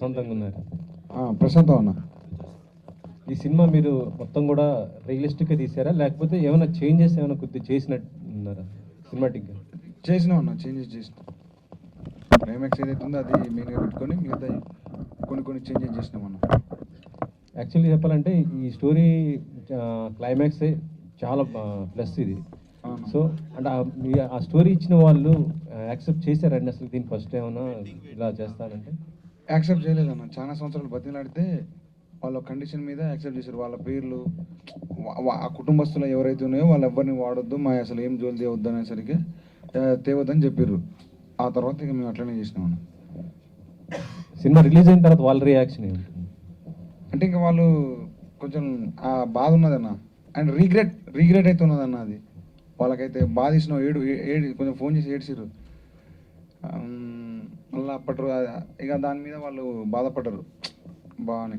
ప్రశాంతంగా ఉన్నారు. ప్రశాంతం అన్న ఈ సినిమా మీరు మొత్తం కూడా రియలిస్టిక్గా తీసారా? లేకపోతే ఏమైనా చేంజెస్ ఏమైనా కొద్దిగా చేసినట్టు ఉన్నారా సినిమాటిక్గా చేసినాం అన్న చేంజెస్ చేసినాం. ప్రైమాక్స్ ఏదైతే ఉందో అది మెయిన్గా పెట్టుకొని మిగతా కొన్ని కొన్ని చేంజెస్ చేసినాం అన్న. యాక్చువల్లీ చెప్పాలంటే ఈ స్టోరీ క్లైమాక్సే చాలా ప్లస్ ఇది. సో అంటే ఆ- స్టోరీ ఇచ్చిన వాళ్ళు యాక్సెప్ట్ చేశారండి అసలు దీన్ని ఫస్ట్ ఏమైనా ఇలా చేస్తానంటే? యాక్సెప్ట్ చేయలేదన్న. చాలా సంవత్సరాలు బతిలాడితే వాళ్ళ కండిషన్ మీద యాక్సెప్ట్ చేశారు. వాళ్ళ పేర్లు ఆ కుటుంబస్తులు ఎవరైతే ఉన్నాయో వాళ్ళు ఎవరిని వాడొద్దు మా అసలు ఏం జోలి తేవద్దు అనేసరికి తేవద్దని చెప్పారు ఆ తర్వాత ఇక మేము అట్లనే చేసినాం అన్న. సినిమా రిలీజ్ అయిన తర్వాత వాళ్ళ రియాక్షన్ ఏంటి? అంటే ఇంకా వాళ్ళు కొంచెం ఆ బాధ ఉన్నదన్న. అండ్ రీగ్రెట్ రీగ్రెట్ అయితే ఉన్నదన్న అది. వాళ్ళకైతే బాధ ఇచ్చిన ఏడు ఏడు కొంచెం ఫోన్ చేసి ఏడ్చిర్రు. మళ్ళీ అప్పటి ఇక దాని మీద వాళ్ళు బాధపడ్డారు బాగానే.